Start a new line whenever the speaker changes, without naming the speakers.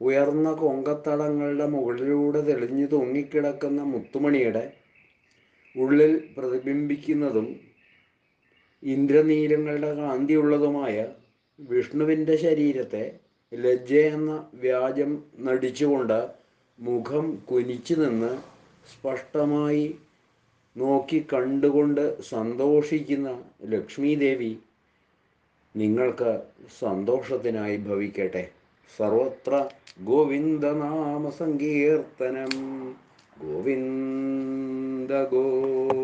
ഉയർന്ന കൊങ്കത്തടങ്ങളുടെ മുകളിലൂടെ തെളിഞ്ഞു തൂങ്ങിക്കിടക്കുന്ന മുത്തുമണിയുടെ ഉള്ളിൽ പ്രതിബിംബിക്കുന്നതും ഇന്ദ്രനീലങ്ങളുടെ കാന്തിയുള്ളതുമായ വിഷ്ണുവിന്റെ ശരീരത്തെ ലജ്ജ എന്ന വ്യാജം നടിച്ചുകൊണ്ട് മുഖം കുനിച്ചു നിന്ന് സ്പഷ്ടമായി നോക്കി കണ്ടുകൊണ്ട് സന്തോഷിക്കുന്ന ലക്ഷ്മീദേവി നിങ്ങൾക്ക് സന്തോഷത്തിനായി ഭവിക്കട്ടെ. സർവത്ര ഗോവിന്ദനാമ സങ്കീർത്തനം ഗോവിന്ദ ഗോവിന്ദ